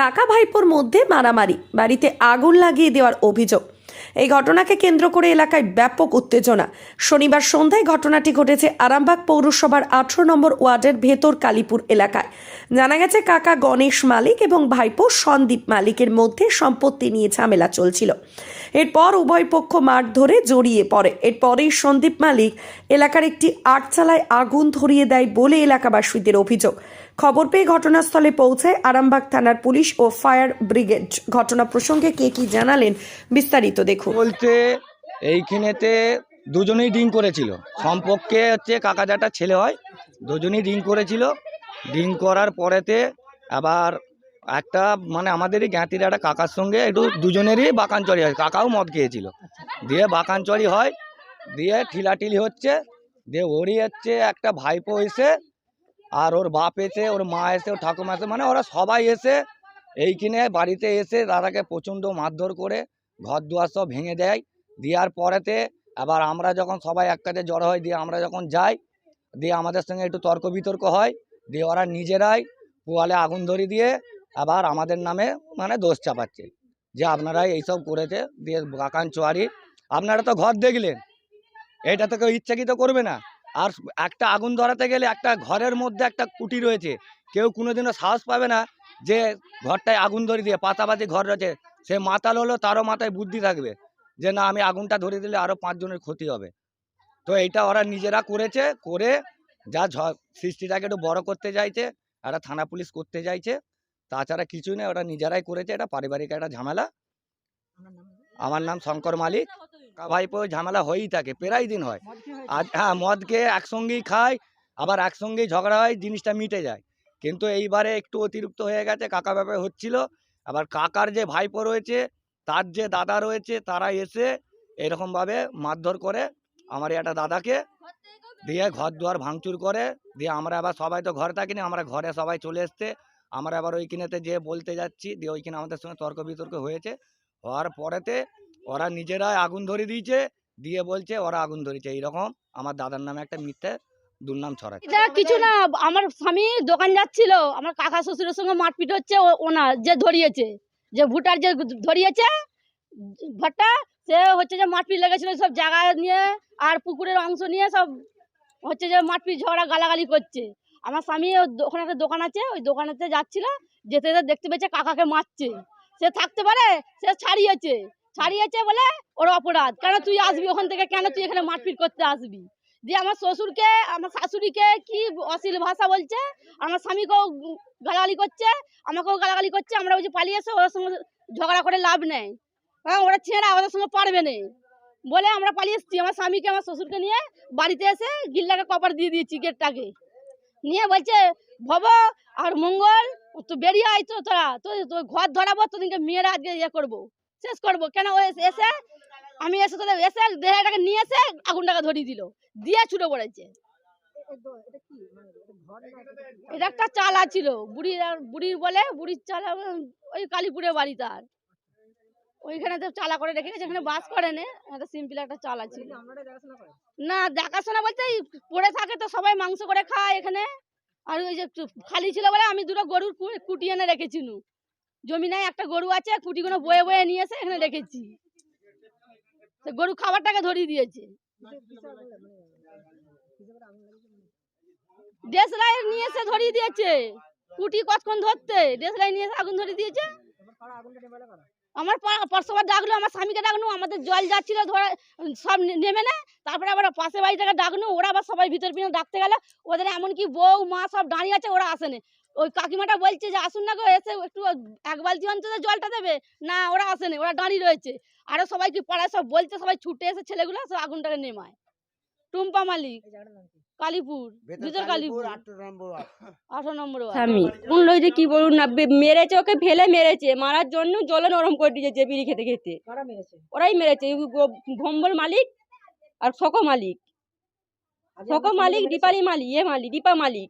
কাকা ভাইপোর মধ্যে মারামারি, বাড়িতে আগুন লাগিয়ে দেওয়ার অভিযোগ। এই ঘটনাকে কেন্দ্র করে এলাকায় ব্যাপক উত্তেজনা। শনিবার সন্ধ্যায় ঘটনাটি ঘটেছে আরামবাগ পৌরসভার আঠারো নম্বর ওয়ার্ডের ভেতর কালীপুর এলাকায়। জানা গেছে, কাকা গণেশ মালিক এবং ভাইপো সন্দীপ মালিকের মধ্যে সম্পত্তি নিয়ে ঝামেলা চলছিল। এরপর উভয় পক্ষ মাঠ ধরে জড়িয়ে পড়ে। এরপরেই সন্দীপ মালিক এলাকার একটি আটচালায় আগুন ধরিয়ে দেয় বলে এলাকাবাসীদের অভিযোগ। খবর পেয়ে ঘটনাস্থলে পৌঁছায় আরামবাগ থানার পুলিশ ও ফায়ার ব্রিগেড। ঘটনা প্রসঙ্গে কে কি জানালেন বিস্তারিত দেখুন। বলতে এইখানেতে দুজনেই ড্রিঙ্ক করেছিল। সম্পর্কে হচ্ছে কাকাজাটা ছেলে হয়, দুজনেই ড্রিঙ্ক করেছিল। ড্রিঙ্ক করার পরেতে আবার একটা মানে আমাদেরই জ্ঞাতির, একটা কাকার সঙ্গে একটু দুজনেরই বাকানচড়ি হয়। কাকাও মদ খেয়েছিল। দিয়ে বাকানচড়ি হয়, দিয়ে ঠিলাঠিলি হচ্ছে, দিয়ে ওরই হচ্ছে একটা ভাইপো এসে, আর ওর বাপ এসে, ওর মা এসে, ওর ঠাকুমা এসে মানে ওরা সবাই এসে এইখানে বাড়িতে এসে দাদাকে প্রচণ্ড মারধর করে ঘর দুয়ার সব ভেঙে দেয়। দেওয়ার পরেতে আবার আমরা যখন সবাই এক কাজে জড়ো হয় দিয়ে আমরা যখন যাই, দিয়ে আমাদের সঙ্গে একটু তর্ক বিতর্ক হয়, দিয়ে ওরা নিজেরাই পোয়ালে আগুন ধরে দিয়ে আবার আমাদের নামে মানে দোষ চাপাচ্ছে। যে আপনারাই এইসব করেছে, দিয়ে বাকান চোয়ারি, আপনারা তো ঘর দেখলেন। এটা তো কেউ ইচ্ছাকৃত করবে না। আর একটা আগুন ধরাতে গেলে একটা ঘরের মধ্যে একটা কুটি রয়েছে। কেউ কোনোদিনও সাহস পাবে না যে ঘরটায় আগুন ধরে দিয়ে পাতাপাতি ঘর রয়েছে। সে মাতাল হলো, তারও মাথায় বুদ্ধি থাকবে যে না, আমি আগুনটা ধরে দিলে আরও পাঁচজনের ক্ষতি হবে। তো এইটা ওরা নিজেরা করেছে, করে যা সৃষ্টিটাকে একটু বড় করতে চাইছে, একটা থানা পুলিশ করতে চাইছে। তাছাড়া কিছুই নেই ওটা নিজেরাই করেছে এটা পারিবারিক একটা ঝামেলা। আমার নাম শঙ্কর মালিক। ভাইপো ঝামেলা হয়েই থাকে প্রায় দিন হয়। আজ হ্যাঁ মদ খেয়ে একসঙ্গেই খায় আবার একসঙ্গেই ঝগড়া হয় জিনিসটা মিটে যায়। কিন্তু এইবারে একটু অতিরিক্ত হয়ে গেছে কাকা ব্যাপারে হচ্ছিল। আবার কাকার যে ভাইপো রয়েছে তার যে দাদা রয়েছে তারা এসে এরকমভাবে মারধর করে আমার একটা দাদাকে দিয়ে ঘর দুয়ার ভাঙচুর করে দিয়ে আমরা আবার সবাই তো ঘরে থাকিনি আমরা ঘরে সবাই চলে এসছে। আমরা আবার ওইখানেতে যে বলতে যাচ্ছি, দিয়ে ওইখানে আমাদের সঙ্গে তর্ক বিতর্ক হয়েছে। হওয়ার পরেতে ওরা নিজেরাই আগুন ধরে দিয়েছে, দিয়ে বলছে ওরা আগুন ধরেছে এইরকম আমার দাদার নামে একটা মিথ্যে দুর্নাম ছড়াচ্ছে। কিছু না, আমার স্বামী দোকান যাচ্ছিল, আমার কাকা শ্বশুরের সঙ্গে মারপিট হচ্ছে, ও- ওনার যে ধরিয়েছে, যে ভুটার যে ধরিয়েছে, ভট্টা, সে হচ্ছে যে মারপিট লেগেছিল সব জায়গা নিয়ে, আর পুকুরের অংশ নিয়ে সব হচ্ছে যে মারপিট, ঝগড়া, গালাগালি করছে। আমার স্বামী ওখানে একটা দোকান আছে, ওই দোকানেতে যাচ্ছিল, যেতে যেতে দেখতে পেয়েছে কাকাকে মারছে। সে থাকতে পারে, সে ছাড়িয়েছে। ছাড়িয়েছে বলে ওর অপরাধ। কেন তুই আসবি ওখান থেকে? কেন তুই এখানে মারপিট করতে আসবি? দিয়ে আমার শ্বশুরকে, আমার শাশুড়িকে কি অশ্লীল ভাষা বলছে? আমার স্বামীকেও গালাগালি করছে, আমাকেও গালাগালি করছে, আমরা ওই যে পালিয়ে এসে, ওদের সঙ্গে ঝগড়া করে লাভ নেই। হ্যাঁ ওরা ছেঁড়া, ওদের সঙ্গে পারবে না। বলে আমরা পালিয়ে এসেছি। আমার স্বামীকে, আমার শ্বশুরকে নিয়ে বাড়িতে এসে গিল্লাকে কপার দিয়ে দিয়েছি গেটটাকে। নিয়ে বলছে, ভব আর মঙ্গল, তো বেরিয়ে আয় তো তোরা, তো তো ঘর ধরাবো, তোদেরকে মেয়েরা আজকে ইয়ে করব, শেষ করব। কেন ও এসে আমি এসে তোদের, এসে দেহটাকে নিয়ে এসে আগুনটাকে ধরিয়ে দিল, দিয়ে ছুটে পড়েছে। এটা একটা চালা ছিল, বুড়ির বুড়ির বলে, বুড়ির চালা ওই কালীপুরের বাড়ি তার। ওইখানে তো চালা করে রেখে গেছে এখানে বাস করে নে। একটা সিম্পল একটা চালা ছিল। না দেখাশোনা বলতে পড়ে থাকে তো সবাই মাংস করে খায় এখানে। আর ওই যে খালি ছিল বলে আমি দুটো গরুর কুটি এনে রেখেছি নু। জমি নাই একটা গরু আছে কুটিগুলো বয়ে বয়ে নিয়ে এসে এখানে রেখেছি। গরু খাবারটাকে ধরিয়ে দিয়েছে। নিয়ে এসে ধরিয়ে দিয়েছে। কুটি কতক্ষণ ধরতে? দেশলাই নিয়ে এসে আগুন ধরিয়ে দিয়েছে। আমার পার্শ্ববার ডাকলো, আমার স্বামীকে ডাকলো, আমাদের জল যাচ্ছিল, ধরা সব নেমে না, তারপরে আবার পাশে বাড়িটাকে ডাকলো, ওরা আবার সবাই ভিতর পিছনে ডাকতে গেল, ওদের এমনকি বউ, মা সব দাঁড়িয়ে আছে, ওরা আসেনি ওই কাকিমাটা বলছে যে, আসুন না গো, এসে একটু এক বালতি অন্তত জলটা দেবে। না, ওরা আসেনি ওরা দাঁড়িয়ে রয়েছে। আরও সবাই কি পাড়ায় সব বলছে, সবাই ছুটে এসে ছেলেগুলো সব আগুনটাকে নেমায়। টুম্পা মালিক কালীপুর ভিতর কালীপুর আঠারো নম্বর। স্বামী। কোন লইছে কি বলুন না মেরেছে ওকে ফেলে মেরেছে। মারার জন্য জলে নরম করে দিয়েছে বিড়ি খেতে খেতে। ওরাই মেরেছে। ভম্বল মালিক আর শকো মালিক। শকো মালিক দীপালি মালিক ইয়ে মালিক দীপা মালিক।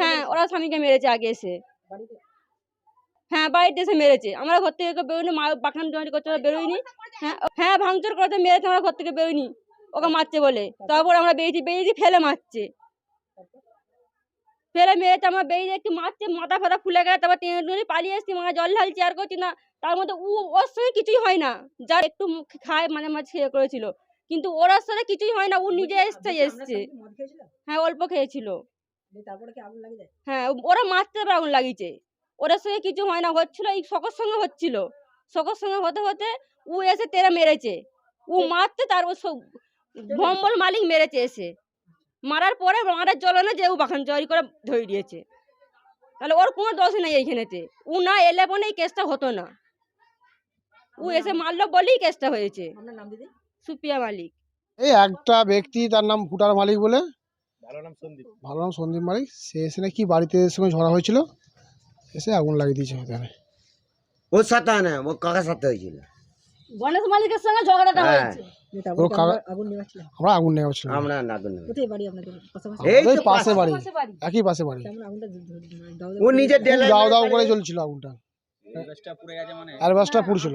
হ্যাঁ ওরা স্বামীকে মেরেছে আগে এসে। হ্যাঁ বাড়িতে এসে মেরেছে। আমরা ঘর থেকে বেরোয়নি মা বাগান জয়েন্ট করতে ওরা বেরোয়নি হ্যাঁ হ্যাঁ ভাঙচুর করতে মেরেছে আমরা ঘর থেকে বেরোয়নি ওকে মারছে বলে। তারপর আমরা বেরিয়েছি বেরিয়েছি ফেলে মারছে। ফেলে মেরেছে আমার বেরিয়ে একটু মারছে মাথা ফাথা ফুলে গেছে তারপর টেনে টুনে পালিয়ে এসছি মানে জল ঢালছি আর করছি না। তার মধ্যে ও ওর সঙ্গে কিছুই হয় না। যা একটু মুখ খায় মানে মাঝে খেয়ে করেছিল। কিন্তু ওর সাথে কিছুই হয় না ও নিজে এসছে এসছে। হ্যাঁ অল্প খেয়েছিল। হ্যাঁ ওরা মারতে আগুন লাগিয়েছে। ওরা সঙ্গে কিছু হয় না হচ্ছিল এই শখের সঙ্গে হচ্ছিল। শখের সঙ্গে হতে হতে ও এসে তেরা মেরেছে। ও মারতে তার ও ভম্বল মালিক মেরেছে এসে। মারার পরে মারার জ্বলনে যে ও বাখান চুরি করে ধরে দিয়েছে। তাহলে ওর কোনো দোষ নেই এইখানেতে। ও না এলে বনে এই কেসটা হতো না। ও এসে মারলো বলেই কেসটা হয়েছে। সুপিয়া মালিক। এই একটা ব্যক্তি তার নাম ভুটার মালিক বলে। ভালো নাম সন্দীপ। মালিক। সে এসে নাকি বাড়িতে সঙ্গে ঝড়া হয়েছিল। এসে আগুন লাগিয়ে দিয়েছে ওখানে ওর সাথে না ওর কাকার সাথে হয়েছিল। গণেশ মালিকের সঙ্গে ঝগড়াটা হ্যাঁ। হয়েছে। কাকা- আমরা আগুন নেওয়া ছিল আমরা না কোনো এই এই তো পাশে বাড়ি। পাশে বাড়ি। একই পাশে বাড়ি। ও নিজে খুব দাও দাও করে চলছিল আগুনটা। অ্যালবাসটা পুড়ছিল।